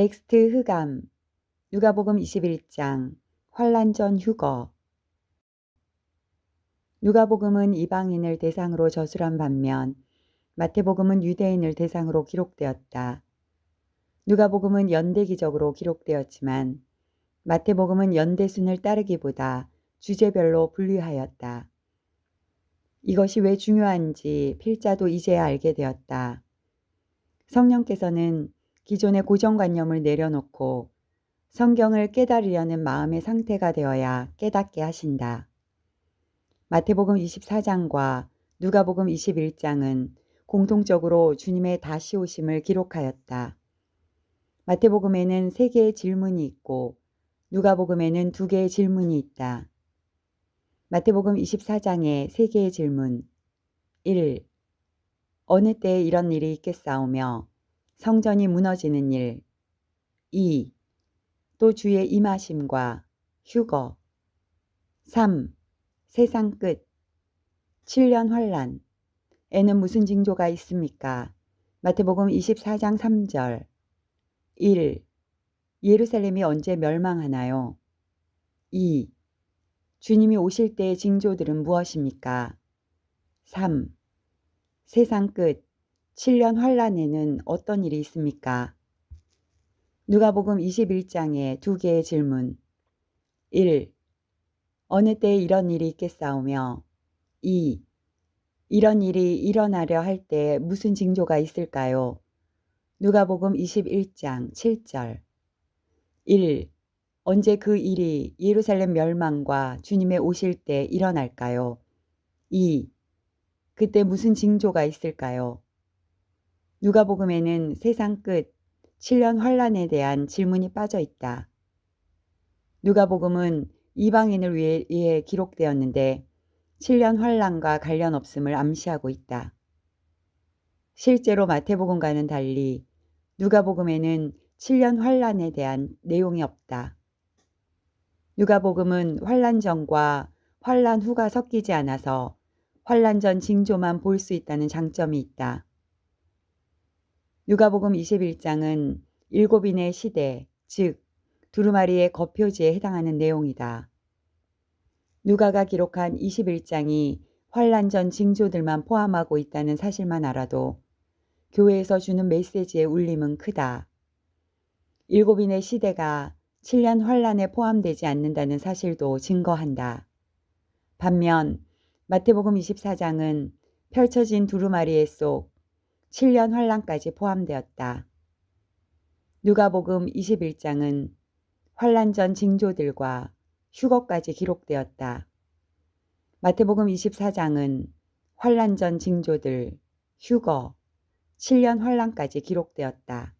넥스트 흑암 누가복음 21장 환란전 휴거 누가복음은 이방인을 대상으로 저술한 반면 마태복음은 유대인을 대상으로 기록되었다. 누가복음은 연대기적으로 기록되었지만 마태복음은 연대순을 따르기보다 주제별로 분류하였다. 이것이 왜 중요한지 필자도 이제야 알게 되었다. 성령께서는 기존의 고정관념을 내려놓고 성경을 깨달으려는 마음의 상태가 되어야 깨닫게 하신다. 마태복음 24장과 누가복음 21장은 공통적으로 주님의 다시 오심을 기록하였다. 마태복음에는 세 개의 질문이 있고 누가복음에는 두 개의 질문이 있다. 마태복음 24장에 세 개의 질문 1. 어느 때에 이런 일이 있겠사오며 성전이 무너지는 일 2. 또 주의 임하심과 휴거 3. 세상 끝 7년 환란 에는 무슨 징조가 있습니까? 마태복음 24장 3절 1. 예루살렘이 언제 멸망하나요? 2. 주님이 오실 때의 징조들은 무엇입니까? 3. 세상 끝 7년 환란에는 어떤 일이 있습니까? 누가복음 21장에 두 개의 질문 1. 어느 때에 이런 일이 있겠사오며 2. 이런 일이 일어나려 할 때 무슨 징조가 있을까요? 누가복음 21장 7절 1. 언제 그 일이 예루살렘 멸망과 주님의 오실 때 일어날까요? 2. 그때 무슨 징조가 있을까요? 누가복음에는 세상 끝 7년 환란에 대한 질문이 빠져 있다. 누가복음은 이방인을 위해 기록되었는데 7년 환란과 관련 없음을 암시하고 있다. 실제로 마태복음과는 달리 누가복음에는 7년 환란에 대한 내용이 없다. 누가복음은 환란 전과 환란 후가 섞이지 않아서 환란 전 징조만 볼 수 있다는 장점이 있다. 누가복음 21장은 일곱인의 시대, 즉 두루마리의 거표지에 해당하는 내용이다. 누가가 기록한 21장이 환란 전 징조들만 포함하고 있다는 사실만 알아도 교회에서 주는 메시지의 울림은 크다. 일곱인의 시대가 7년 환란에 포함되지 않는다는 사실도 증거한다. 반면 마태복음 24장은 펼쳐진 두루마리의 속 7년 환란까지 포함되었다. 누가복음 21장은 환란 전 징조들과 휴거까지 기록되었다. 마태복음 24장은 환란 전 징조들, 휴거, 7년 환란까지 기록되었다.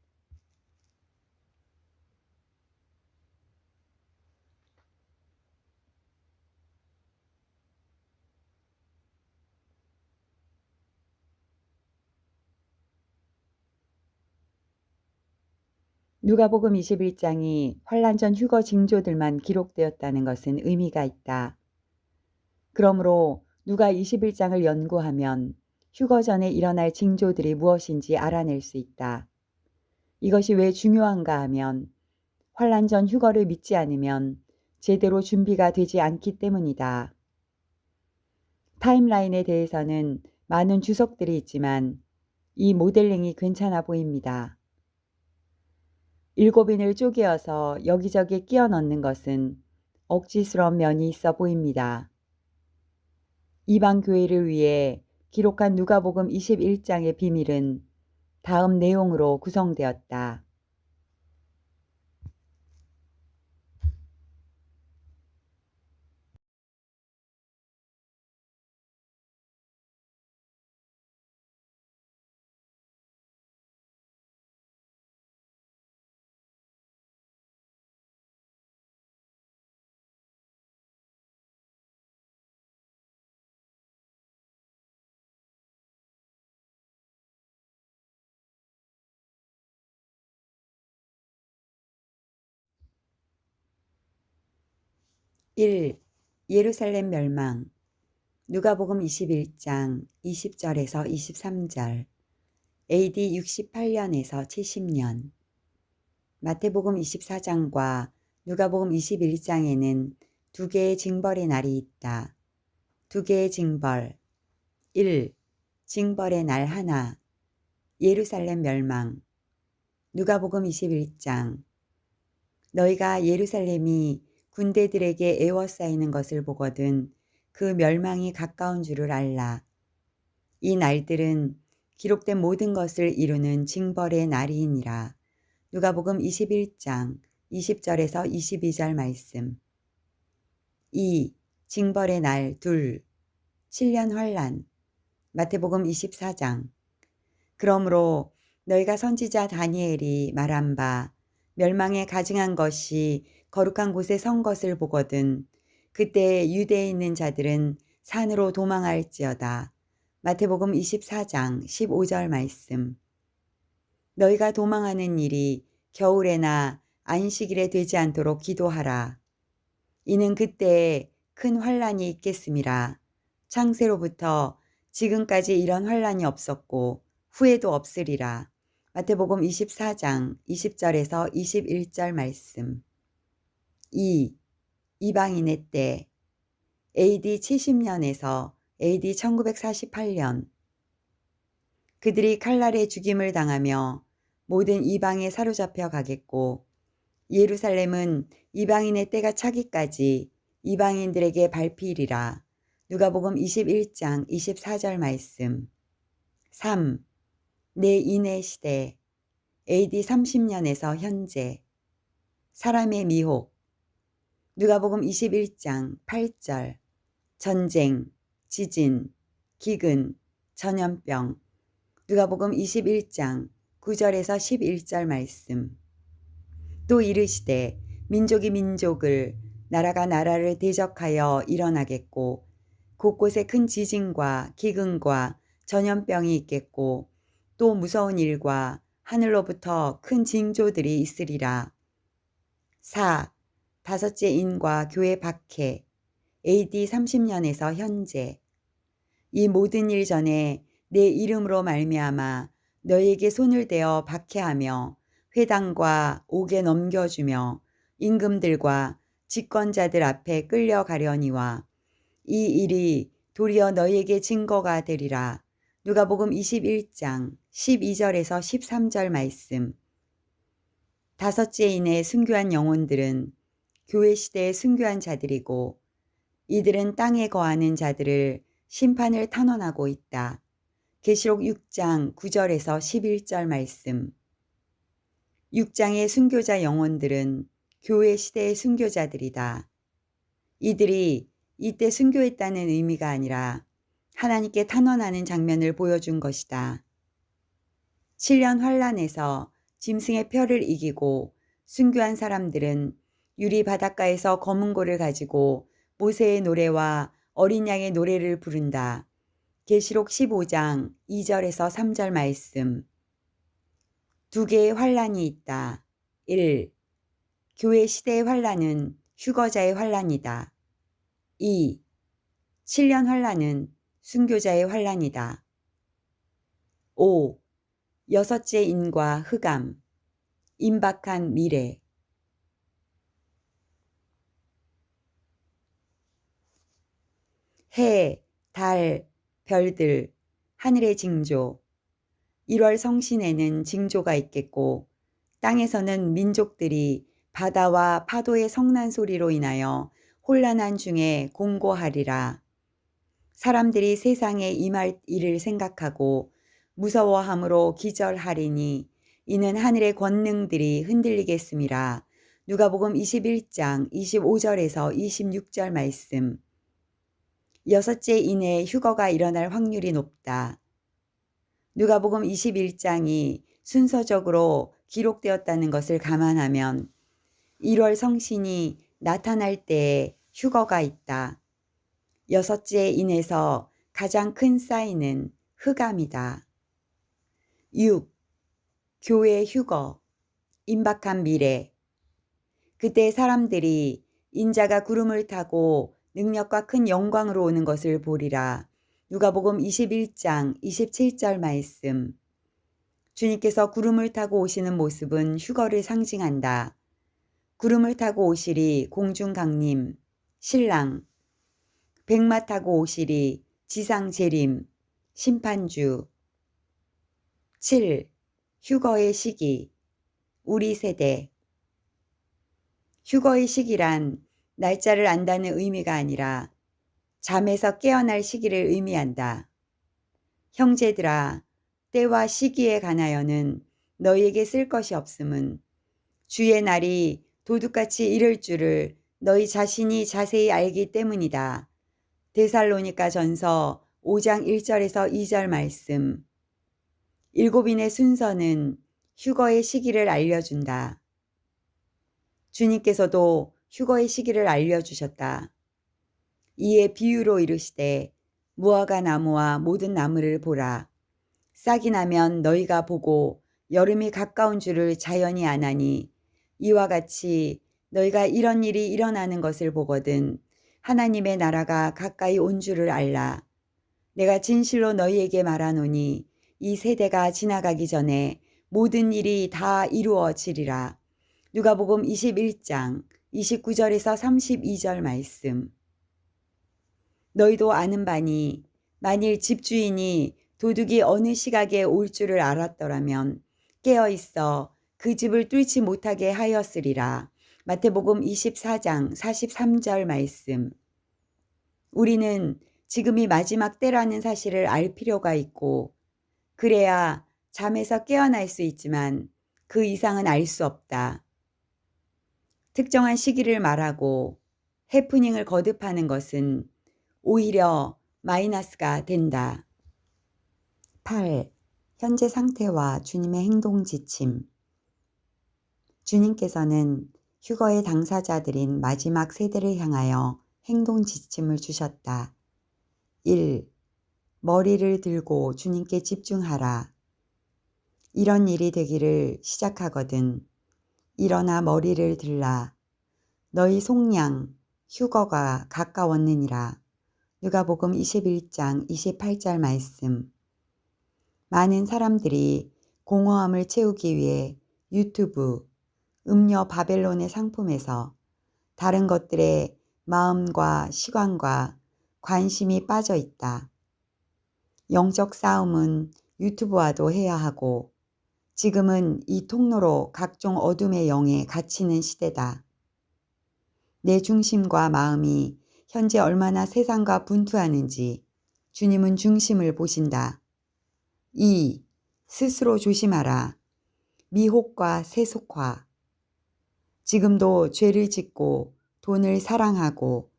누가복음 21장이 환란 전 휴거 징조들만 기록되었다는 것은 의미가 있다. 그러므로 누가 21장을 연구하면 휴거 전에 일어날 징조들이 무엇인지 알아낼 수 있다. 이것이 왜 중요한가 하면 환란 전 휴거를 믿지 않으면 제대로 준비가 되지 않기 때문이다. 타임라인에 대해서는 많은 주석들이 있지만 이 모델링이 괜찮아 보입니다. 일곱인을 쪼개어서 여기저기 끼워 넣는 것은 억지스러운 면이 있어 보입니다. 이방 교회를 위해 기록한 누가복음 21장의 비밀은 다음 내용으로 구성되었다. 1. 예루살렘 멸망 누가복음 21장 20절에서 23절 AD 68년에서 70년 마태복음 24장과 누가복음 21장에는 두 개의 징벌의 날이 있다. 두 개의 징벌. 1. 징벌의 날 하나. 예루살렘 멸망. 누가복음 21장. 너희가 예루살렘이 군대들에게 애워싸이는 것을 보거든 그 멸망이 가까운 줄을 알라. 이 날들은 기록된 모든 것을 이루는 징벌의 날이니라. 누가복음 21장 20절에서 22절 말씀. 2. 징벌의 날 둘. 7년 환란. 마태복음 24장. 그러므로 너희가 선지자 다니엘이 말한 바 멸망에 가증한 것이 거룩한 곳에 선 것을 보거든 그때 유대에 있는 자들은 산으로 도망할지어다. 마태복음 24장 15절 말씀. 너희가 도망하는 일이 겨울에나 안식일에 되지 않도록 기도하라. 이는 그때에 큰 환란이 있겠음이라. 창세로부터 지금까지 이런 환란이 없었고 후에도 없으리라. 마태복음 24장 20절에서 21절 말씀. 2. 이방인의 때 AD 70년에서 AD 1948년 그들이 칼날에 죽임을 당하며 모든 이방에 사로잡혀 가겠고 예루살렘은 이방인의 때가 차기까지 이방인들에게 발필이라. 누가복음 21장 24절 말씀. 3. 내 인의 시대 AD 30년에서 현재 사람의 미혹. 누가복음 21장 8절 전쟁, 지진, 기근, 전염병. 누가복음 21장 9절에서 11절 말씀. 또 이르시되 민족이 민족을 나라가 나라를 대적하여 일어나겠고 곳곳에 큰 지진과 기근과 전염병이 있겠고 또 무서운 일과 하늘로부터 큰 징조들이 있으리라. 4. 다섯째 인과 교회 박해 AD 30년에서 현재 이 모든 일 전에 내 이름으로 말미암아 너에게 손을 대어 박해하며 회당과 옥에 넘겨주며 임금들과 집권자들 앞에 끌려가려니와 이 일이 도리어 너에게 증거가 되리라. 누가복음 21장 12절에서 13절 말씀. 다섯째 인의 순교한 영혼들은 교회 시대의 순교한 자들이고 이들은 땅에 거하는 자들을 심판을 탄원하고 있다. 계시록 6장 9절에서 11절 말씀. 6장의 순교자 영혼들은 교회 시대의 순교자들이다. 이들이 이때 순교했다는 의미가 아니라 하나님께 탄원하는 장면을 보여준 것이다. 7년 환란에서 짐승의 뼈를 이기고 순교한 사람들은 유리 바닷가에서 검은 고를 가지고 모세의 노래와 어린 양의 노래를 부른다. 계시록 15장 2절에서 3절 말씀. 두 개의 환란이 있다. 1. 교회 시대의 환란은 휴거자의 환란이다. 2. 7년 환란은 순교자의 환란이다. 5. 여섯째 인과 흑암, 임박한 미래. 해, 달, 별들, 하늘의 징조. 1월 성신에는 징조가 있겠고, 땅에서는 민족들이 바다와 파도의 성난 소리로 인하여 혼란한 중에 공고하리라. 사람들이 세상에 임할 일을 생각하고 무서워함으로 기절하리니 이는 하늘의 권능들이 흔들리겠습니다. 누가복음 21장 25절에서 26절 말씀. 여섯째 이내에 휴거가 일어날 확률이 높다. 누가복음 21장이 순서적으로 기록되었다는 것을 감안하면 1월 성신이 나타날 때에 휴거가 있다. 여섯째 인에서 가장 큰 사인은 흑암이다. 6. 교회 휴거, 임박한 미래. 그때 사람들이 인자가 구름을 타고 능력과 큰 영광으로 오는 것을 보리라. 누가복음 21장 27절 말씀. 주님께서 구름을 타고 오시는 모습은 휴거를 상징한다. 구름을 타고 오시리 공중 강림, 신랑. 백마 타고 오시리 지상 재림, 심판주. 7. 휴거의 시기. 우리 세대. 휴거의 시기란 날짜를 안다는 의미가 아니라 잠에서 깨어날 시기를 의미한다. 형제들아, 때와 시기에 관하여는 너희에게 쓸 것이 없음은 주의 날이 도둑같이 이를 줄을 너희 자신이 자세히 알기 때문이다. 데살로니가 전서 5장 1절에서 2절 말씀. 일곱인의 순서는 휴거의 시기를 알려준다. 주님께서도 휴거의 시기를 알려주셨다. 이에 비유로 이르시되 무화과 나무와 모든 나무를 보라. 싹이 나면 너희가 보고 여름이 가까운 줄을 자연히 아나니 이와 같이 너희가 이런 일이 일어나는 것을 보거든 하나님의 나라가 가까이 온 줄을 알라. 내가 진실로 너희에게 말하노니 이 세대가 지나가기 전에 모든 일이 다 이루어지리라. 누가복음 21장 29절에서 32절 말씀. 너희도 아는 바니 만일 집주인이 도둑이 어느 시각에 올 줄을 알았더라면 깨어 있어 그 집을 뚫지 못하게 하였으리라. 마태복음 24장 43절 말씀. 우리는 지금이 마지막 때라는 사실을 알 필요가 있고 그래야 잠에서 깨어날 수 있지만 그 이상은 알 수 없다. 특정한 시기를 말하고 해프닝을 거듭하는 것은 오히려 마이너스가 된다. 8. 현재 상태와 주님의 행동 지침. 주님께서는 휴거의 당사자들인 마지막 세대를 향하여 행동 지침을 주셨다. 1. 머리를 들고 주님께 집중하라. 이런 일이 되기를 시작하거든. 일어나 머리를 들라. 너희 속량, 휴거가 가까웠느니라. 누가복음 21장 28절 말씀. 많은 사람들이 공허함을 채우기 위해 유튜브, 음료 바벨론의 상품에서 다른 것들의 마음과 시간과 관심이 빠져 있다. 영적 싸움은 유튜브와도 해야 하고 지금은 이 통로로 각종 어둠의 영에 갇히는 시대다. 내 중심과 마음이 현재 얼마나 세상과 분투하는지 주님은 중심을 보신다. 2. 스스로 조심하라. 미혹과 세속화. 지금도 죄를 짓고 돈을 사랑하고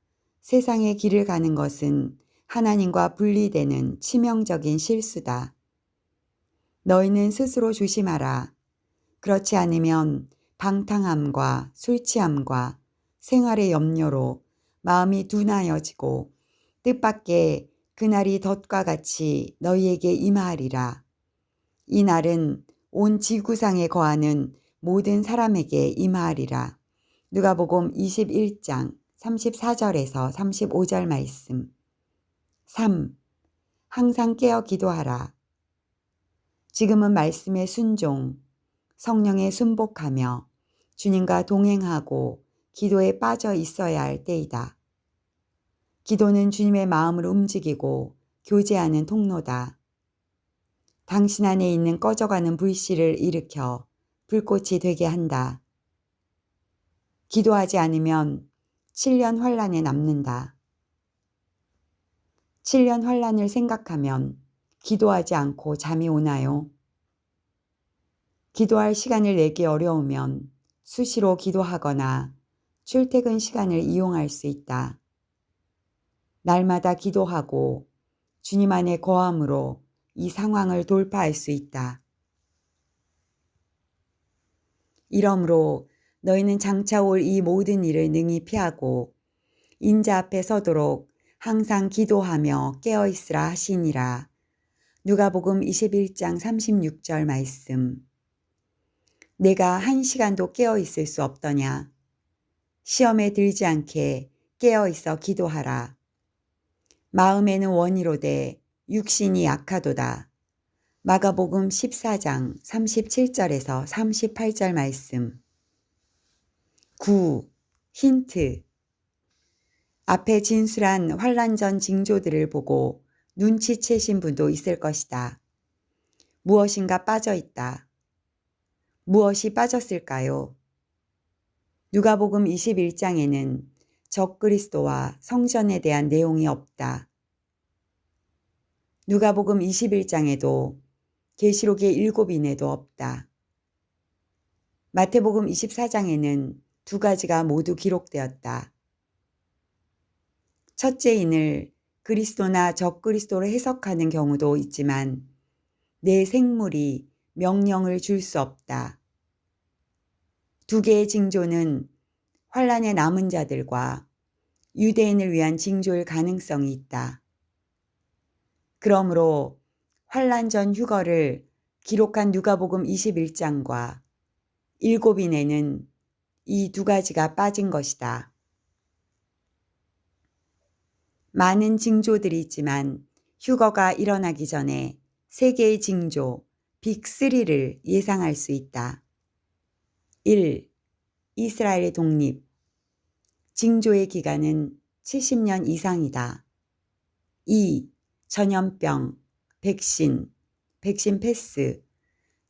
세상의 길을 가는 것은 하나님과 분리되는 치명적인 실수다. 너희는 스스로 조심하라. 그렇지 않으면 방탕함과 술 취함과 생활의 염려로 마음이 둔하여지고 뜻밖의 그날이 덫과 같이 너희에게 임하리라. 이 날은 온 지구상에 거하는 모든 사람에게 임하리라. 누가복음 21장 34절에서 35절 말씀. 3. 항상 깨어 기도하라. 지금은 말씀에 순종, 성령에 순복하며 주님과 동행하고 기도에 빠져 있어야 할 때이다. 기도는 주님의 마음을 움직이고 교제하는 통로다. 당신 안에 있는 꺼져가는 불씨를 일으켜 불꽃이 되게 한다. 기도하지 않으면 7년 환란에 남는다. 7년 환란을 생각하면 기도하지 않고 잠이 오나요? 기도할 시간을 내기 어려우면 수시로 기도하거나 출퇴근 시간을 이용할 수 있다. 날마다 기도하고 주님 안에 거함으로 이 상황을 돌파할 수 있다. 이러므로 너희는 장차 올 이 모든 일을 능히 피하고 인자 앞에 서도록 항상 기도하며 깨어 있으라 하시니라. 누가복음 21장 36절 말씀. 내가 한 시간도 깨어 있을 수 없더냐? 시험에 들지 않게 깨어 있어 기도하라. 마음에는 원이로되 육신이 약하도다. 마가복음 14장 37절에서 38절 말씀. 9. 힌트. 앞에 진술한 환란 전 징조들을 보고 눈치채신 분도 있을 것이다. 무엇인가 빠져 있다. 무엇이 빠졌을까요? 누가복음 21장에는 적그리스도와 성전에 대한 내용이 없다. 누가복음 21장에도 계시록의 일곱 인에도 없다. 마태복음 24장에는 두 가지가 모두 기록되었다. 첫째 인을 그리스도나 적그리스도로 해석하는 경우도 있지만 내 생물이 명령을 줄 수 없다. 두 개의 징조는 환란의 남은 자들과 유대인을 위한 징조일 가능성이 있다. 그러므로 환란 전 휴거를 기록한 누가복음 21장과 일곱인에는 이 두 가지가 빠진 것이다. 많은 징조들이 있지만 휴거가 일어나기 전에 세 개의 징조, 빅3를 예상할 수 있다. 1. 이스라엘의 독립. 징조의 기간은 70년 이상이다. 2. 전염병, 백신, 백신 패스.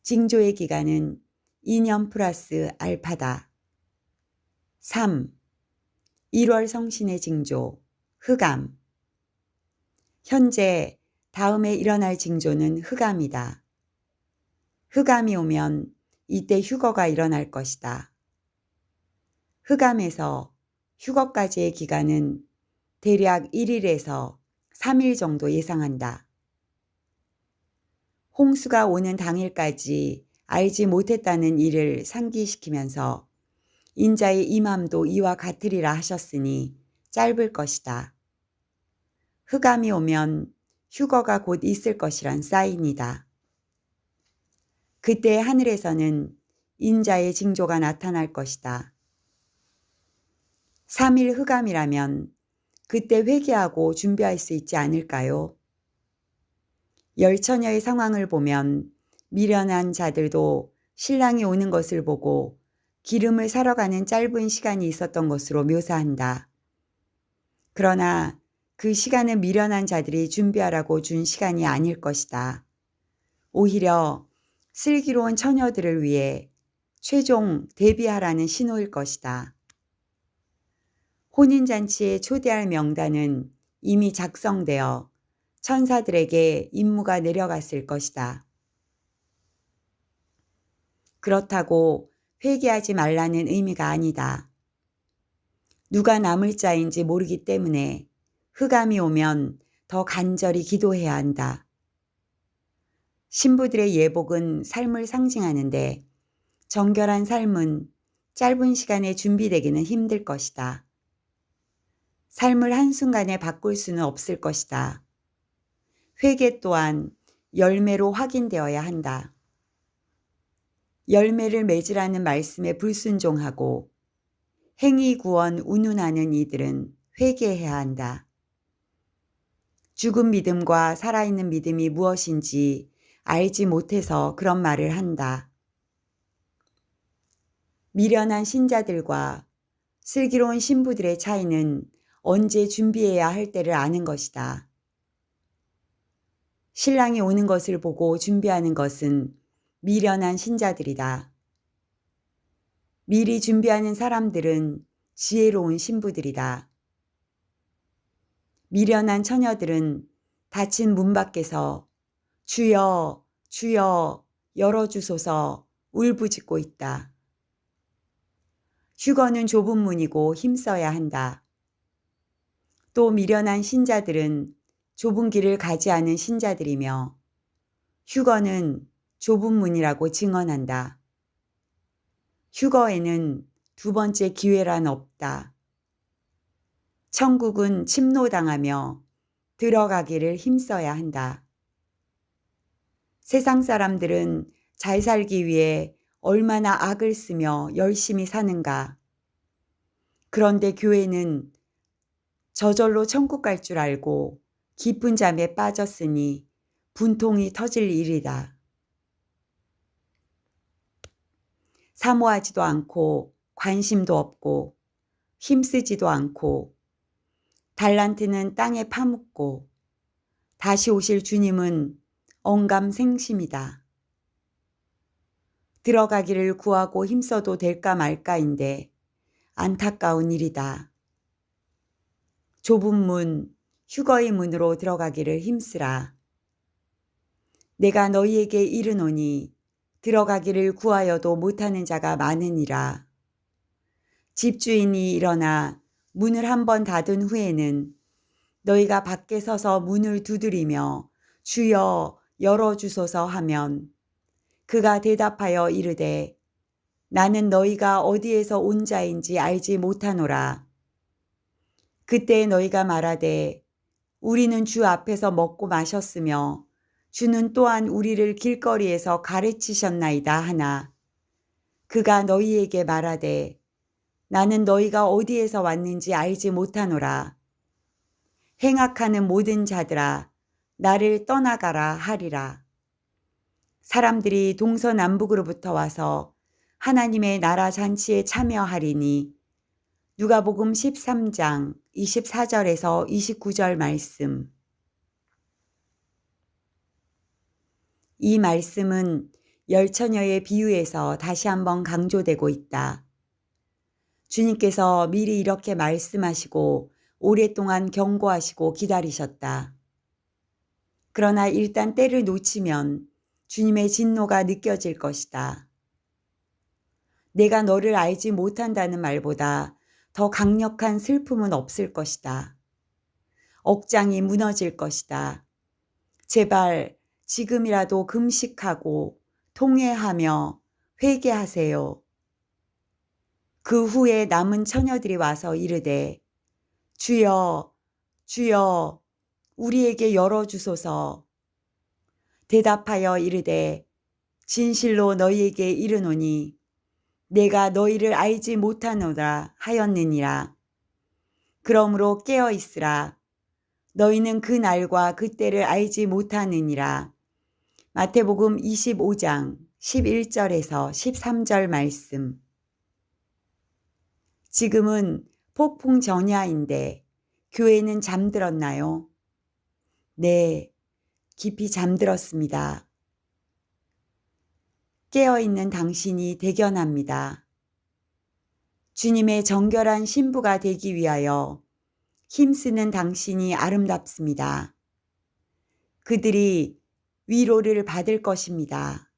징조의 기간은 2년 플러스 알파다. 3. 1월 성신의 징조, 흑암. 현재 다음에 일어날 징조는 흑암이다. 흑암이 오면 이때 휴거가 일어날 것이다. 흑암에서 휴거까지의 기간은 대략 1일에서 3일 정도 예상한다. 홍수가 오는 당일까지 알지 못했다는 일을 상기시키면서 인자의 임함도 이와 같으리라 하셨으니 짧을 것이다. 흑암이 오면 휴거가 곧 있을 것이란 사인이다. 그때 하늘에서는 인자의 징조가 나타날 것이다. 3일 흑암이라면 그때 회개하고 준비할 수 있지 않을까요? 열처녀의 상황을 보면 미련한 자들도 신랑이 오는 것을 보고 기름을 사러 가는 짧은 시간이 있었던 것으로 묘사한다. 그러나 그 시간은 미련한 자들이 준비하라고 준 시간이 아닐 것이다. 오히려 슬기로운 처녀들을 위해 최종 대비하라는 신호일 것이다. 혼인잔치에 초대할 명단은 이미 작성되어 천사들에게 임무가 내려갔을 것이다. 그렇다고 회개하지 말라는 의미가 아니다. 누가 남을 자인지 모르기 때문에 흑암이 오면 더 간절히 기도해야 한다. 신부들의 예복은 삶을 상징하는데 정결한 삶은 짧은 시간에 준비되기는 힘들 것이다. 삶을 한순간에 바꿀 수는 없을 것이다. 회개 또한 열매로 확인되어야 한다. 열매를 맺으라는 말씀에 불순종하고 행위 구원 운운하는 이들은 회개해야 한다. 죽은 믿음과 살아있는 믿음이 무엇인지 알지 못해서 그런 말을 한다. 미련한 신자들과 슬기로운 신부들의 차이는 언제 준비해야 할 때를 아는 것이다. 신랑이 오는 것을 보고 준비하는 것은 미련한 신자들이다. 미리 준비하는 사람들은 지혜로운 신부들이다. 미련한 처녀들은 닫힌 문 밖에서 주여, 주여, 열어주소서 울부짖고 있다. 휴거는 좁은 문이고 힘써야 한다. 또 미련한 신자들은 좁은 길을 가지 않은 신자들이며 휴거는 좁은 문이라고 증언한다. 휴거에는 두 번째 기회란 없다. 천국은 침노당하며 들어가기를 힘써야 한다. 세상 사람들은 잘 살기 위해 얼마나 악을 쓰며 열심히 사는가. 그런데 교회는 저절로 천국 갈 줄 알고 깊은 잠에 빠졌으니 분통이 터질 일이다. 사모하지도 않고 관심도 없고 힘쓰지도 않고 달란트는 땅에 파묻고 다시 오실 주님은 언감생심이다. 들어가기를 구하고 힘써도 될까 말까인데 안타까운 일이다. 좁은 문, 휴거의 문으로 들어가기를 힘쓰라. 내가 너희에게 이르노니 들어가기를 구하여도 못하는 자가 많으니라. 집주인이 일어나 문을 한 번 닫은 후에는 너희가 밖에 서서 문을 두드리며 주여 열어주소서 하면 그가 대답하여 이르되 나는 너희가 어디에서 온 자인지 알지 못하노라. 그때 너희가 말하되 우리는 주 앞에서 먹고 마셨으며 주는 또한 우리를 길거리에서 가르치셨나이다 하나 그가 너희에게 말하되 나는 너희가 어디에서 왔는지 알지 못하노라. 행악하는 모든 자들아 나를 떠나가라 하리라. 사람들이 동서남북으로부터 와서 하나님의 나라 잔치에 참여하리니 누가복음 13장 24절에서 29절 말씀 이 말씀은 열처녀의 비유에서 다시 한번 강조되고 있다. 주님께서 미리 이렇게 말씀하시고 오랫동안 경고하시고 기다리셨다. 그러나 일단 때를 놓치면 주님의 진노가 느껴질 것이다. 내가 너를 알지 못한다는 말보다 더 강력한 슬픔은 없을 것이다. 억장이 무너질 것이다. 제발 지금이라도 금식하고 통회하며 회개하세요. 그 후에 남은 처녀들이 와서 이르되 주여 주여 우리에게 열어 주소서 대답하여 이르되 진실로 너희에게 이르노니 내가 너희를 알지 못하노라 하였느니라. 그러므로 깨어 있으라. 너희는 그 날과 그 때를 알지 못하느니라. 마태복음 25장 11절에서 13절 말씀. 지금은 폭풍 전야인데 교회는 잠들었나요? 네, 깊이 잠들었습니다. 깨어있는 당신이 대견합니다. 주님의 정결한 신부가 되기 위하여 힘쓰는 당신이 아름답습니다. 그들이 위로를 받을 것입니다.